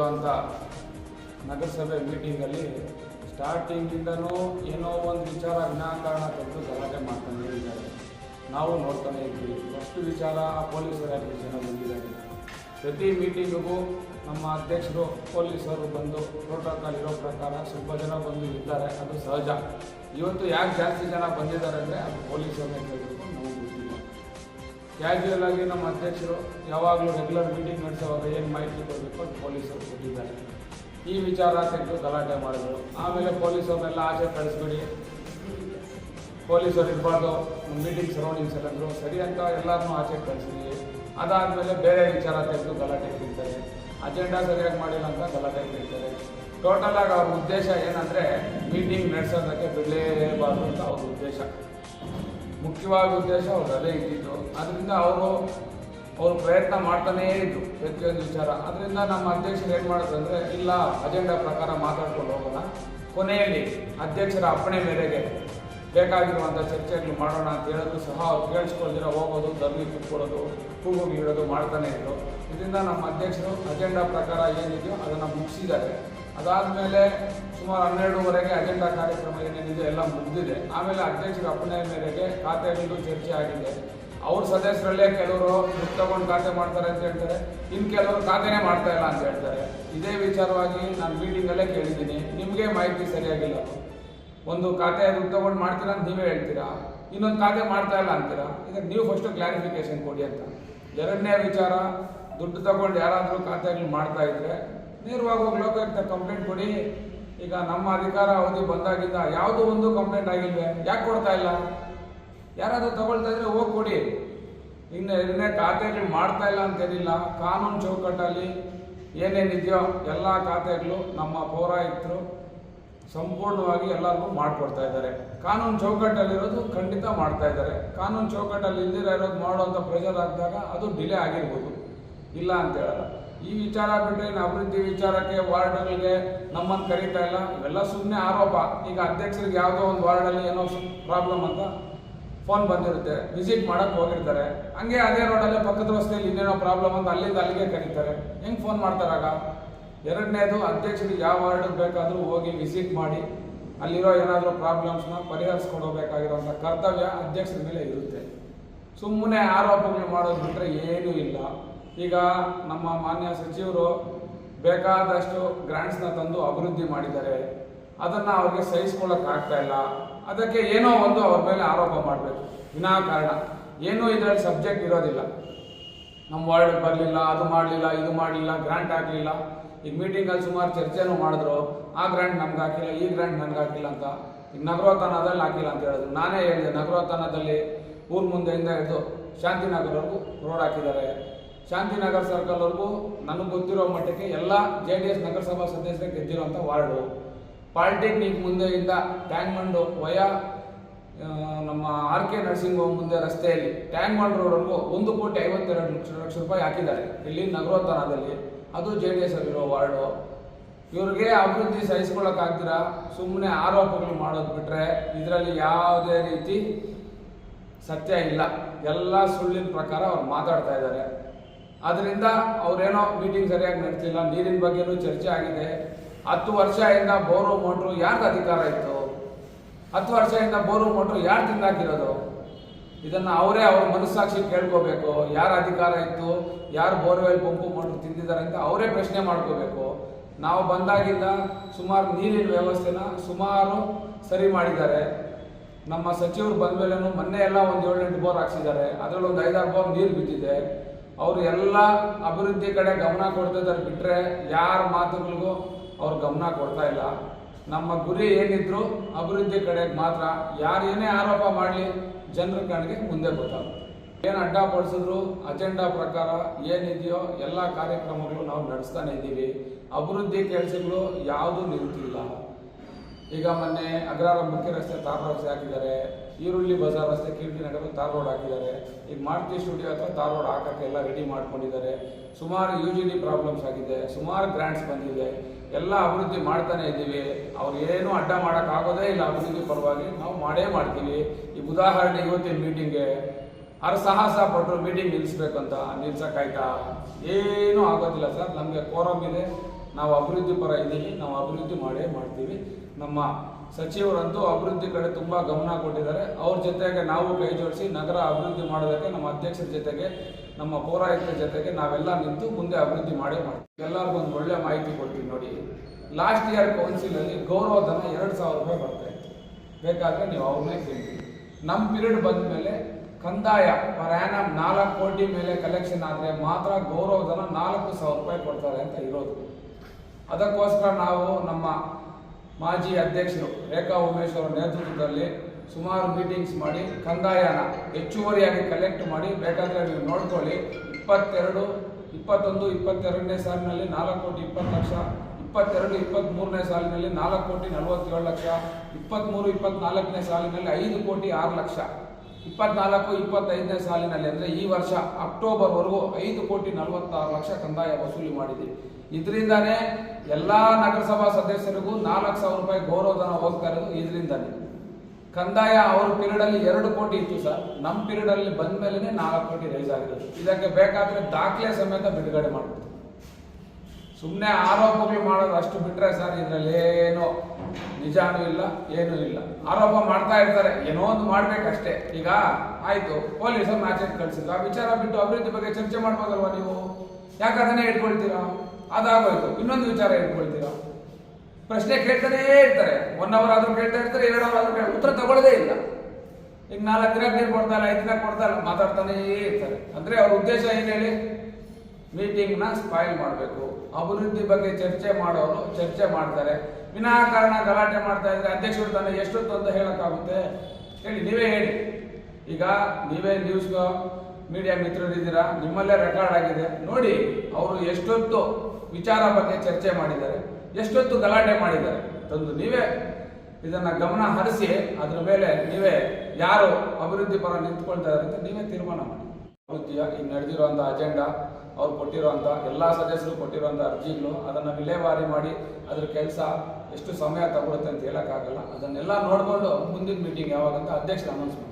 ನಡೆದಿರುವಂಥ ನಗರಸಭೆ ಮೀಟಿಂಗಲ್ಲಿ ಸ್ಟಾರ್ಟಿಂಗಿಂದನೂ ಏನೋ ಒಂದು ವಿಚಾರ ವಿನಾಕಾರಣ ತೆಗೆದು ಗಲಾಟೆ ಮಾಡ್ತಾನೆ ಇದ್ದಾರೆ. ನಾವು ನೋಡ್ತಾನೆ ಇದ್ವಿ ಫಸ್ಟ್ ವಿಚಾರ ಪೊಲೀಸರು ಪೊಲೀಸರ ಜನ ಬಂದಿದ್ದಾರೆ? ಪ್ರತಿ ಮೀಟಿಂಗಿಗೂ ನಮ್ಮ ಅಧ್ಯಕ್ಷರು ಪೊಲೀಸರು ಬಂದು ಪ್ರೋಟೋಕಾಲ್ ಇರೋ ಪ್ರಕಾರ ಸ್ವಲ್ಪ ಜನ ಬಂದು ಇದ್ದಾರೆ ಅದು ಸಹಜ. ಇವತ್ತು ಯಾಕೆ ಜಾಸ್ತಿ ಜನ ಬಂದಿದ್ದಾರೆ ಅಂದರೆ ಅದು ಪೊಲೀಸರನ್ನೇ ಕೇಳಿದ್ರು ಕ್ಯಾಶುಯಲ್ ಆಗಿ ನಮ್ಮ ಅಧ್ಯಕ್ಷರು ಯಾವಾಗಲೂ ರೆಗ್ಯುಲರ್ ಮೀಟಿಂಗ್ ನಡೆಸುವಾಗ ಏನು ಮಾಹಿತಿ ಕೊಡಬೇಕು ಅಂತ ಪೊಲೀಸರು ಕೊಟ್ಟಿದ್ದಾರೆ. ಈ ವಿಚಾರ ತೆಗೆದು ಗಲಾಟೆ ಮಾಡಿದ್ರು. ಆಮೇಲೆ ಪೊಲೀಸರನ್ನೆಲ್ಲ ಆಚೆ ಕಳಿಸ್ಬಿಡಿ. ಪೊಲೀಸರು ಇರಬಾರ್ದು. ಮೀಟಿಂಗ್ ಸರೌಂಡಿಂಗ್ಸ್ ಎಲ್ಲಂದ್ರು ಸರಿ ಅಂತ ಎಲ್ಲರನ್ನೂ ಆಚೆ ಕಳಿಸಿದ್ವಿ. ಅದಾದಮೇಲೆ ಬೇರೆ ವಿಚಾರ ತೆಗೆದು ಗಲಾಟೆ ಕೇಳ್ತಾರೆ. ಅಜೆಂಡಾ ಸರಿಯಾಗಿ ಮಾಡಿಲ್ಲ ಅಂತ ಗಲಾಟೆ ಕೇಳ್ತಾರೆ. ಟೋಟಲ್ ಆಗಿ ಅವ್ರ ಉದ್ದೇಶ ಏನಂದರೆ ಮೀಟಿಂಗ್ ನಡೆಸೋದಕ್ಕೆ ಬಿಡಲೇಬಾರ್ದು ಅಂತ ಅವ್ರ ಉದ್ದೇಶ. ಮುಖ್ಯವಾದ ಉದ್ದೇಶ ಅವ್ರು ಅದೇ ಇದ್ದಿದ್ದು. ಅದರಿಂದ ಅವರು ಅವರು ಪ್ರಯತ್ನ ಮಾಡ್ತಾನೇ ಇದ್ರು ಪ್ರತಿಯೊಂದು ವಿಚಾರ. ಅದರಿಂದ ನಮ್ಮ ಅಧ್ಯಕ್ಷರು ಏನು ಮಾಡಿದ್ರು ಅಂದರೆ, ಇಲ್ಲ ಅಜೆಂಡಾ ಪ್ರಕಾರ ಮಾತಾಡ್ಕೊಂಡು ಹೋಗೋಣ. ಕೊನೆಯಲ್ಲಿ ಅಧ್ಯಕ್ಷರ ಅಪ್ಪಣೆ ಮೇರೆಗೆ ಬೇಕಾಗಿರುವಂಥ ಚರ್ಚೆಯನ್ನು ಮಾಡೋಣ ಅಂತ ಹೇಳೋದು ಸಹ ಅವ್ರು ಕೇಳಿಸ್ಕೊಳ್ದಿರ ಹೋಗೋದು, ಧರ್ಮಿ ಕೂತ್ಕೊಳ್ಳೋದು, ಕೂಗು ಇಡೋದು ಮಾಡ್ತಾನೆ ಇದ್ರು. ಇದರಿಂದ ನಮ್ಮ ಅಧ್ಯಕ್ಷರು ಅಜೆಂಡಾ ಪ್ರಕಾರ ಏನಿದೆಯೋ ಅದನ್ನು ಮುಗಿಸಿದ್ದಾರೆ. ಅದಾದಮೇಲೆ ಸುಮಾರು ಹನ್ನೆರಡೂವರೆಗೆ ಅಜೆಂಡಾ ಕಾರ್ಯಕ್ರಮ ಏನೇನಿದೆ ಎಲ್ಲ ಮುಗಿದಿದೆ. ಆಮೇಲೆ ಅಧ್ಯಕ್ಷರ ಅಪ್ಪಣೆ ಮೇರೆಗೆ ಬಿಂದು ಚರ್ಚೆ ಆಗಿದೆ. ಅವ್ರ ಸದಸ್ಯರಲ್ಲೇ ಕೆಲವರು ದುಡ್ಡು ತಗೊಂಡು ಖಾತೆ ಮಾಡ್ತಾರೆ ಅಂತ ಹೇಳ್ತಾರೆ. ಇನ್ನು ಕೆಲವರು ಖಾತೆನೇ ಮಾಡ್ತಾ ಇಲ್ಲ ಅಂತ ಹೇಳ್ತಾರೆ. ಇದೇ ವಿಚಾರವಾಗಿ ನಾನು ಮೀಟಿಂಗಲ್ಲೇ ಕೇಳಿದ್ದೀನಿ. ನಿಮಗೆ ಮಾಹಿತಿ ಸರಿಯಾಗಿಲ್ಲ. ಒಂದು ಖಾತೆ ದುಡ್ಡು ತಗೊಂಡು ಮಾಡ್ತೀರಾ ಅಂತ ನೀವೇ ಹೇಳ್ತೀರಾ? ಇನ್ನೊಂದು ಖಾತೆ ಮಾಡ್ತಾ ಇಲ್ಲ ಅಂತೀರಾ? ಈಗ ನೀವು ಫಸ್ಟು ಕ್ಲಾರಿಫಿಕೇಶನ್ ಕೊಡಿ ಅಂತ. ಎರಡನೇ ವಿಚಾರ, ದುಡ್ಡು ತಗೊಂಡು ಯಾರಾದರೂ ಖಾತೆಗಳು ಮಾಡ್ತಾ ಇದ್ರೆ ನೇರವಾಗಿ ಹೋಗಿ ಲೋಕಾಯುಕ್ತ ಕಂಪ್ಲೇಂಟ್ ಕೊಡಿ. ಈಗ ನಮ್ಮ ಅಧಿಕಾರ ಅವಧಿ ಬಂದಾಗಿಂದ ಯಾವುದೋ ಒಂದು ಕಂಪ್ಲೇಂಟ್ ಆಗಿಲ್ವೇ? ಯಾಕೆ ಕೊಡ್ತಾ ಇಲ್ಲ? ಯಾರಾದರೂ ತಗೊಳ್ತಾ ಇದ್ರೆ ಹೋಗಿ ಕೊಡಿ. ಇನ್ನು ಎರಡನೇ ಖಾತೆಗಳು ಮಾಡ್ತಾ ಇಲ್ಲ ಅಂತೇನಿಲ್ಲ ಕಾನೂನು ಚೌಕಟ್ಟಲ್ಲಿ ಏನೇನಿದೆಯೋ ಎಲ್ಲ ಖಾತೆಗಳು ನಮ್ಮ ಪೌರಾಯುಕ್ತರು ಸಂಪೂರ್ಣವಾಗಿ ಎಲ್ಲರಿಗೂ ಮಾಡಿಕೊಡ್ತಾ ಇದ್ದಾರೆ. ಕಾನೂನು ಚೌಕಟ್ಟಲ್ಲಿರೋದು ಖಂಡಿತ ಮಾಡ್ತಾ ಇದ್ದಾರೆ. ಕಾನೂನು ಚೌಕಟ್ಟಲ್ಲಿ ಇಲ್ದಿರ ಇರೋದು ಮಾಡುವಂಥ ಪ್ರೆಷರ್ ಆದಾಗ ಅದು ಡಿಲೇ ಆಗಿರ್ಬೋದು. ಇಲ್ಲ ಅಂತ ಹೇಳಲ್ಲ. ಈ ವಿಚಾರ ಬಿಟ್ಟರೆ ಇನ್ನು ಅಭಿವೃದ್ಧಿ ವಿಚಾರಕ್ಕೆ ವಾರ್ಡ್ಗಳಿಗೆ ನಮ್ಮನ್ನು ಕರೀತಾ ಇಲ್ಲ. ಇವೆಲ್ಲ ಸುಮ್ಮನೆ ಆರೋಪ. ಈಗ ಅಧ್ಯಕ್ಷರಿಗೆ ಯಾವುದೋ ಒಂದು ವಾರ್ಡಲ್ಲಿ ಏನೋ ಪ್ರಾಬ್ಲಮ್ ಅಂತ ಫೋನ್ ಬಂದಿರುತ್ತೆ. ವಿಸಿಟ್ ಮಾಡಕ್ಕೆ ಹೋಗಿರ್ತಾರೆ. ಹಂಗೆ ಅದೇ ರೋಡಲ್ಲೇ ಪಕ್ಕದ ರಸ್ತೆಯಲ್ಲಿ ಇನ್ನೇನೋ ಪ್ರಾಬ್ಲಮ್ ಅಂತ ಅಲ್ಲಿಂದ ಅಲ್ಲಿಗೆ ಕರೀತಾರೆ. ಹೆಂಗೆ ಫೋನ್ ಮಾಡ್ತಾರಾಗ ಎರಡನೇದು ಅಧ್ಯಕ್ಷರಿಗೆ ಯಾವ ವಾರ್ಡಿಗೆ ಬೇಕಾದರೂ ಹೋಗಿ ವಿಸಿಟ್ ಮಾಡಿ, ಅಲ್ಲಿರೋ ಏನಾದರೂ ಪ್ರಾಬ್ಲಮ್ಸ್ನ ಪರಿಹರಿಸ್ಕೊಂಡು ಹೋಗ್ಬೇಕಾಗಿರೋಂಥ ಕರ್ತವ್ಯ ಅಧ್ಯಕ್ಷರ ಮೇಲೆ ಇರುತ್ತೆ. ಸುಮ್ಮನೆ ಆರೋಪಗಳು ಮಾಡೋದು ಬಿಟ್ಟರೆ ಏನೂ ಇಲ್ಲ. ಈಗ ನಮ್ಮ ಮಾನ್ಯ ಸಚಿವರು ಬೇಕಾದಷ್ಟು ಗ್ರಾಂಟ್ಸ್ನ ತಂದು ಅಭಿವೃದ್ಧಿ ಮಾಡಿದ್ದಾರೆ. ಅದನ್ನು ಅವ್ರಿಗೆ ಸಹಿಸ್ಕೊಳ್ಳೋಕೆ ಆಗ್ತಾ ಇಲ್ಲ. ಅದಕ್ಕೆ ಏನೋ ಒಂದು ಅವ್ರ ಮೇಲೆ ಆರೋಪ ಮಾಡಬೇಕು. ವಿನಾಕಾರಣ ಏನೂ ಇದರಲ್ಲಿ ಸಬ್ಜೆಕ್ಟ್ ಇರೋದಿಲ್ಲ. ನಮ್ಮ ವರ್ಡ್ ಬರಲಿಲ್ಲ, ಅದು ಮಾಡಲಿಲ್ಲ, ಇದು ಮಾಡಲಿಲ್ಲ ಗ್ರ್ಯಾಂಟ್ ಆಗಲಿಲ್ಲ ಈಗ ಮೀಟಿಂಗಲ್ಲಿ ಸುಮಾರು ಚರ್ಚೆನೂ ಮಾಡಿದ್ರು. ಆ ಗ್ರ್ಯಾಂಟ್ ನಮ್ಗೆ ಹಾಕಿಲ್ಲ, ಈ ಗ್ರ್ಯಾಂಟ್ ನನಗೆ ಹಾಕಿಲ್ಲ ಅಂತ. ಈಗ ನಗರೋತ್ಥಾನದಲ್ಲಿ ಹಾಕಿಲ್ಲ ಅಂತ ಹೇಳಿದ್ರು. ನಾನೇ ಹೇಳಿದೆ ನಗರೋತ್ಥಾನದಲ್ಲಿ ಊರ ಮುಂದೆಯಿಂದ ಹಿಡಿದು ಶಾಂತಿನಗರವರೆಗೂ ರೋಡ್ ಹಾಕಿದ್ದಾರೆ. ಶಾಂತಿನಗರ ಸರ್ಕಲ್ವರೆಗೂ ನನಗೆ ಗೊತ್ತಿರೋ ಮಟ್ಟಕ್ಕೆ ಎಲ್ಲ ಜೆ ಡಿ ಎಸ್ ನಗರಸಭಾ ಸದಸ್ಯರ ಗೆದ್ದಿರೋಂಥ ವಾರ್ಡು. ಪಾಲಿಟೆಕ್ನಿಕ್ ಮುಂದೆಯಿಂದ ಟ್ಯಾಂಕ್ಮಂಡು ವಯ ನಮ್ಮ ಆರ್ ಕೆ ನರ್ಸಿಂಗ್ ಹೋಮ್ ಮುಂದೆ ರಸ್ತೆಯಲ್ಲಿ ಟ್ಯಾಂಕ್ಮಂಡ್ ರೋಡ್ವರೆಗೂ ಒಂದು ಕೋಟಿ ಐವತ್ತೆರಡು ಲಕ್ಷ ಲಕ್ಷ ರೂಪಾಯಿ ಹಾಕಿದ್ದಾರೆ. ಇಲ್ಲಿ ನಗರೋತ್ಥಾನದಲ್ಲಿ ಅದು ಜೆ ಡಿ ಎಸ್ ಅಲ್ಲಿರೋ ವಾರ್ಡು. ಇವ್ರಿಗೆ ಅಭಿವೃದ್ಧಿ ಸಹಿಸ್ಕೊಳ್ಳೋಕ್ಕಾಗ್ದಿರ ಸುಮ್ಮನೆ ಆರೋಪಗಳು ಮಾಡೋದು ಬಿಟ್ಟರೆ ಇದರಲ್ಲಿ ಯಾವುದೇ ರೀತಿ ಸತ್ಯ ಇಲ್ಲ. ಎಲ್ಲ ಸುಳ್ಳಿನ ಪ್ರಕಾರ ಅವ್ರು ಮಾತಾಡ್ತಾ ಇದ್ದಾರೆ. ಅದರಿಂದ ಅವರೇನೋ ಮೀಟಿಂಗ್ ಸರಿಯಾಗಿ ನಡೆಸಿಲ್ಲ ನೀರಿನ ಬಗ್ಗೆನೂ ಚರ್ಚೆ ಆಗಿದೆ. ಹತ್ತು ವರ್ಷದಿಂದ ಬೋರು ಮೋಟ್ರು ಯಾರ್ದು ಅಧಿಕಾರ ಇತ್ತು? ಹತ್ತು ವರ್ಷದಿಂದ ಬೋರು ಮೋಟ್ರು ಯಾರು ತಿಂದಾಕಿರೋದು? ಇದನ್ನು ಅವರೇ ಅವ್ರ ಮನಸ್ಸಾಕ್ಷಿ ಕೇಳ್ಕೋಬೇಕು. ಯಾರ ಅಧಿಕಾರ ಇತ್ತು? ಯಾರು ಬೋರ್ವೆಲ್ ಪಂಪು ಮೋಟ್ರು ತಿಂದಿದ್ದಾರೆ ಅಂತ ಅವರೇ ಪ್ರಶ್ನೆ ಮಾಡ್ಕೋಬೇಕು. ನಾವು ಬಂದಾಗಿಂದ ಸುಮಾರು ನೀರಿನ ವ್ಯವಸ್ಥೆನ ಸುಮಾರು ಸರಿ ಮಾಡಿದ್ದಾರೆ. ನಮ್ಮ ಸಚಿವರು ಬಂದ ಮೇಲೆ ಮೊನ್ನೆ ಎಲ್ಲ ಒಂದು ಏಳೆಂಟು ಬೋರ್ ಹಾಕ್ಸಿದ್ದಾರೆ. ಅದರಲ್ಲಿ ಒಂದು ಐದಾರು ಬೋರ್ ನೀರು ಬಿದ್ದಿದೆ. ಅವರು ಎಲ್ಲ ಅಭಿವೃದ್ಧಿ ಕಡೆ ಗಮನ ಕೊಡ್ತಾ ಇದ್ದಾರೆ ಬಿಟ್ಟರೆ ಯಾರ ಮಾತುಗಳಿಗೂ ಅವ್ರು ಗಮನ ಕೊಡ್ತಾ ಇಲ್ಲ. ನಮ್ಮ ಗುರಿ ಏನಿದ್ರು ಅಭಿವೃದ್ಧಿ ಕಡೆಗೆ ಮಾತ್ರ ಯಾರು ಏನೇ ಆರೋಪ ಮಾಡಲಿ ಜನರ ಕಣ್ಗೆ ಮುಂದೆ ಗೊತ್ತಾಗುತ್ತೆ ಏನು ಅಡ್ಡ ಪಡಿಸಿದ್ರು, ಅಜೆಂಡಾ ಪ್ರಕಾರ ಏನಿದೆಯೋ ಎಲ್ಲ ಕಾರ್ಯಕ್ರಮಗಳು ನಾವು ನಡೆಸ್ತಾನೆ ಇದ್ದೀವಿ ಅಭಿವೃದ್ಧಿ ಕೆಲಸಗಳು ಯಾವುದೂ ನಿಲ್ತಿಲ್ಲ ಈಗ ಮೊನ್ನೆ ಅಗ್ರಹಾರ ಮುಖ್ಯ ರಸ್ತೆ ತಾರ್ ರಸ್ತೆ ಹಾಕಿದ್ದಾರೆ. ಈರುಳ್ಳಿ ಬಜಾರ್ ರಸ್ತೆ ಕೀರ್ತಿ ನಗರ ತಾರ್ ರೋಡ್ ಹಾಕಿದ್ದಾರೆ. ಈಗ ಮಾರುತಿ ಸ್ಟುಡಿಯೋ ಹತ್ರ ತಾರ್ ರೋಡ್ ಹಾಕಕ್ಕೆ ಎಲ್ಲ ರೆಡಿ ಮಾಡ್ಕೊಂಡಿದ್ದಾರೆ. ಸುಮಾರು ಯು ಜಿ ಡಿ ಪ್ರಾಬ್ಲಮ್ಸ್ ಆಗಿದೆ. ಸುಮಾರು ಗ್ರ್ಯಾಂಡ್ಸ್ ಬಂದಿದೆ. ಎಲ್ಲ ಅಭಿವೃದ್ಧಿ ಮಾಡ್ತಾನೆ ಇದ್ದೀವಿ. ಅವ್ರು ಏನೂ ಅಡ್ಡ ಮಾಡೋಕ್ಕಾಗೋದೇ ಇಲ್ಲ ಅಭಿವೃದ್ಧಿ ಪರವಾಗಿ. ನಾವು ಮಾಡೇ ಮಾಡ್ತೀವಿ. ಈಗ ಉದಾಹರಣೆ ಇವತ್ತಿನ ಮೀಟಿಂಗ್ಗೆ ಅವ್ರು ಸಾಹಸ ಪಟ್ಟರು ಮೀಟಿಂಗ್ ನಿಲ್ಲಿಸ್ಬೇಕಂತ ನಿಲ್ಸೋಕ್ಕಾಯ್ತಾ? ಏನೂ ಆಗೋದಿಲ್ಲ ಸರ್. ನಮಗೆ ಕೋರಮ್ ಇದೆ. ನಾವು ಅಭಿವೃದ್ಧಿ ಪರ ಇದ್ದೀವಿ, ನಾವು ಅಭಿವೃದ್ಧಿ ಮಾಡೇ ಮಾಡ್ತೀವಿ. ನಮ್ಮ ಸಚಿವರಂತೂ ಅಭಿವೃದ್ಧಿ ಕಡೆ ತುಂಬ ಗಮನ ಕೊಟ್ಟಿದ್ದಾರೆ. ಅವ್ರ ಜೊತೆಗೆ ನಾವು ಕೈ ಜೋಡಿಸಿ ನಗರ ಅಭಿವೃದ್ಧಿ ಮಾಡೋದಕ್ಕೆ, ನಮ್ಮ ಅಧ್ಯಕ್ಷರ ಜೊತೆಗೆ, ನಮ್ಮ ಪೌರಾಯುಕ್ತರ ಜೊತೆಗೆ ನಾವೆಲ್ಲ ನಿಂತು ಮುಂದೆ ಅಭಿವೃದ್ಧಿ ಮಾಡೇ ಮಾಡ್ತೀವಿ. ಎಲ್ಲರಿಗೂ ಒಂದು ಒಳ್ಳೆ ಮಾಹಿತಿ ಕೊಡ್ತೀವಿ ನೋಡಿ. ಲಾಸ್ಟ್ ಇಯರ್ ಕೌನ್ಸಿಲಲ್ಲಿ ಗೌರವಧನ ಎರಡು ಸಾವಿರ ರೂಪಾಯಿ ಬರ್ತಾ ಇತ್ತು. ಬೇಕಾದರೆ ನೀವು ಅವ್ರನ್ನೇ ಕೇಳಿ ನಮ್ಮ ಪಿರಿಯಡ್ ಬಂದ ಮೇಲೆ ಕಂದಾಯ ಪರ್ ಆ್ಯನಮ್ ನಾಲ್ಕು ಕೋಟಿ ಮೇಲೆ ಕಲೆಕ್ಷನ್ ಆದರೆ ಮಾತ್ರ ಗೌರವಧನ ನಾಲ್ಕು ಸಾವಿರ ರೂಪಾಯಿ ಕೊಡ್ತಾರೆ ಅಂತ ಇರೋದು. ಅದಕ್ಕೋಸ್ಕರ ನಾವು ನಮ್ಮ ಮಾಜಿ ಅಧ್ಯಕ್ಷರು ರೇಖಾ ಉಮೇಶ್ ಅವರ ನೇತೃತ್ವದಲ್ಲಿ ಸುಮಾರು ಮೀಟಿಂಗ್ಸ್ ಮಾಡಿ ಕಂದಾಯನ ಹೆಚ್ಚುವರಿಯಾಗಿ ಕಲೆಕ್ಟ್ ಮಾಡಿ ಬೇಕಾದರೆ ನೀವು ನೋಡ್ಕೊಳ್ಳಿ. ಇಪ್ಪತ್ತೆರಡು, ಇಪ್ಪತ್ತೊಂದು, ಇಪ್ಪತ್ತೆರಡನೇ ಸಾಲಿನಲ್ಲಿ ನಾಲ್ಕು ಕೋಟಿ ಇಪ್ಪತ್ತು ಲಕ್ಷ, ಇಪ್ಪತ್ತೆರಡು ಇಪ್ಪತ್ತ್ಮೂರನೇ ಸಾಲಿನಲ್ಲಿ ನಾಲ್ಕು ಕೋಟಿ ನಲವತ್ತೇಳು ಲಕ್ಷ ಇಪ್ಪತ್ತ್ಮೂರು ಇಪ್ಪತ್ನಾಲ್ಕನೇ ಸಾಲಿನಲ್ಲಿ ಐದು ಕೋಟಿ ಆರು ಲಕ್ಷ. ಇಪ್ಪತ್ನಾಲ್ಕು, ಇಪ್ಪತ್ತೈದನೇ ಸಾಲಿನಲ್ಲಿ ಅಂದರೆ ಈ ವರ್ಷ ಅಕ್ಟೋಬರ್ವರೆಗೂ ಐದು ಕೋಟಿ ನಲವತ್ತಾರು ಲಕ್ಷ ಕಂದಾಯ ವಸೂಲಿ ಮಾಡಿದ್ದೀವಿ. ಇದರಿಂದಾನೇ ಎಲ್ಲ ನಗರಸಭಾ ಸದಸ್ಯರಿಗೂ ನಾಲ್ಕು ಸಾವಿರ ರೂಪಾಯಿ ಗೌರವಧನ ಹೋಗ್ತಾ ಇರೋದು ಇದರಿಂದಾನೆ. ಕಂದಾಯ ಅವ್ರ ಪೀರಿಯಡಲ್ಲಿ ಎರಡು ಕೋಟಿ ಇತ್ತು ಸರ್. ನಮ್ಮ ಪೀರಿಯಡಲ್ಲಿ ಬಂದ ಮೇಲೆ ನಾಲ್ಕು ಕೋಟಿ ರೈಸ್ ಆಗಿದೆ. ಇದಕ್ಕೆ ಬೇಕಾದರೆ ದಾಖಲೆ ಸಮೇತ ಬಿಡುಗಡೆ ಮಾಡ್ಬೋದು ಸುಮ್ಮನೆ ಆರೋಪಗಳು ಮಾಡೋದು ಅಷ್ಟು ಬಿಟ್ರೆ ಸರ್ ಇದರಲ್ಲಿ ಏನೋ ನಿಜಾನೂ ಇಲ್ಲ, ಏನೂ ಇಲ್ಲ. ಆರೋಪ ಮಾಡ್ತಾ ಇರ್ತಾರೆ, ಏನೋ ಒಂದು ಮಾಡ್ಬೇಕಷ್ಟೇ. ಈಗ ಆಯ್ತು, ಪೊಲೀಸರು ಮ್ಯಾಚೇಜ್ ಕಳಿಸಿದ್ರು. ಆ ವಿಚಾರ ಬಿಟ್ಟು ಅಭಿವೃದ್ಧಿ ಬಗ್ಗೆ ಚರ್ಚೆ ಮಾಡ್ಬೋದಲ್ವಾ ನೀವು? ಯಾಕೆ ಅದನ್ನೇ ಇಟ್ಕೊಳ್ತೀರಾ? ಅದಾಗೋಯ್ತು. ಇನ್ನೊಂದು ವಿಚಾರ ಇಟ್ಕೊಳ್ತೀರಾ? ಪ್ರಶ್ನೆ ಕೇಳ್ತಾನೇ ಇರ್ತಾರೆ. ಒನ್ ಅವರ್ ಆದ್ರೂ ಕೇಳ್ತಾ ಇರ್ತಾರೆ ಎರಡು ಅವರ್ ಆದ್ರೂ ಕೇಳ್ತಾರೆ. ಉತ್ತರ ತಗೊಳ್ಳೋದೇ ಇಲ್ಲ. ಈಗ ನಾಲ್ಕು ದಿನ ನೀರು ಕೊಡ್ತಾ ಇಲ್ಲ, ಐದು ದಿನ ಕೊಡ್ತಾ ಇಲ್ಲ, ಮಾತಾಡ್ತಾನೇ ಇರ್ತಾರೆ. ಅಂದ್ರೆ ಅವ್ರ ಉದ್ದೇಶ ಏನು ಹೇಳಿ? ಮೀಟಿಂಗ್ನ ಸ್ಪಾಯಿಲ್ ಮಾಡಬೇಕು. ಅಭಿವೃದ್ಧಿ ಬಗ್ಗೆ ಚರ್ಚೆ ಮಾಡೋರು ಚರ್ಚೆ ಮಾಡ್ತಾರೆ. ವಿನಾಕಾರಣ ಗಲಾಟೆ ಮಾಡ್ತಾ ಇದ್ರೆ ಅಧ್ಯಕ್ಷರು ತಾನೇ ಎಷ್ಟೊತ್ತು ಅಂತ ಹೇಳೋಕ್ಕಾಗುತ್ತೆ? ಹೇಳಿ, ನೀವೇ ಹೇಳಿ. ಈಗ ನೀವೇ ನ್ಯೂಸ್ ಮೀಡಿಯಾ ಮಿತ್ರರಿದ್ದೀರಾ ನಿಮ್ಮಲ್ಲೇ ರೆಕಾರ್ಡ್ ಆಗಿದೆ. ನೋಡಿ, ಅವರು ಎಷ್ಟೊತ್ತು ವಿಚಾರ ಬಗ್ಗೆ ಚರ್ಚೆ ಮಾಡಿದ್ದಾರೆ. ಎಷ್ಟೊತ್ತು ಗಲಾಟೆ ಮಾಡಿದ್ದಾರೆ? ತಂದು ನೀವೇ ಇದನ್ನ ಗಮನ ಹರಿಸಿ, ಅದ್ರ ಮೇಲೆ ನೀವೇ ಯಾರು ಅಭಿವೃದ್ಧಿ ಪರ ನಿಂತ್ಕೊಳ್ತಾ ಇದ್ದಾರೆ ನೀವೇ ತೀರ್ಮಾನ ಮಾಡಿ. ಈಗ ನಡೆದಿರುವಂಥ ಅಜೆಂಡಾ ಅವ್ರು ಕೊಟ್ಟಿರುವಂಥ ಎಲ್ಲ ಸದಸ್ಯರು ಕೊಟ್ಟಿರುವಂಥ ಅರ್ಜಿಗಳು, ಅದನ್ನು ವಿಲೇವಾರಿ ಮಾಡಿ ಅದ್ರ ಕೆಲಸ ಎಷ್ಟು ಸಮಯ ತಗೊಳುತ್ತೆ ಅಂತ ಹೇಳೋಕ್ಕಾಗಲ್ಲ. ಅದನ್ನೆಲ್ಲ ನೋಡಿಕೊಂಡು ಮುಂದಿನ ಮೀಟಿಂಗ್ ಯಾವಾಗ ಅಂತ ಅಧ್ಯಕ್ಷರು ಅನೌನ್ಸ್ ಮಾಡಿ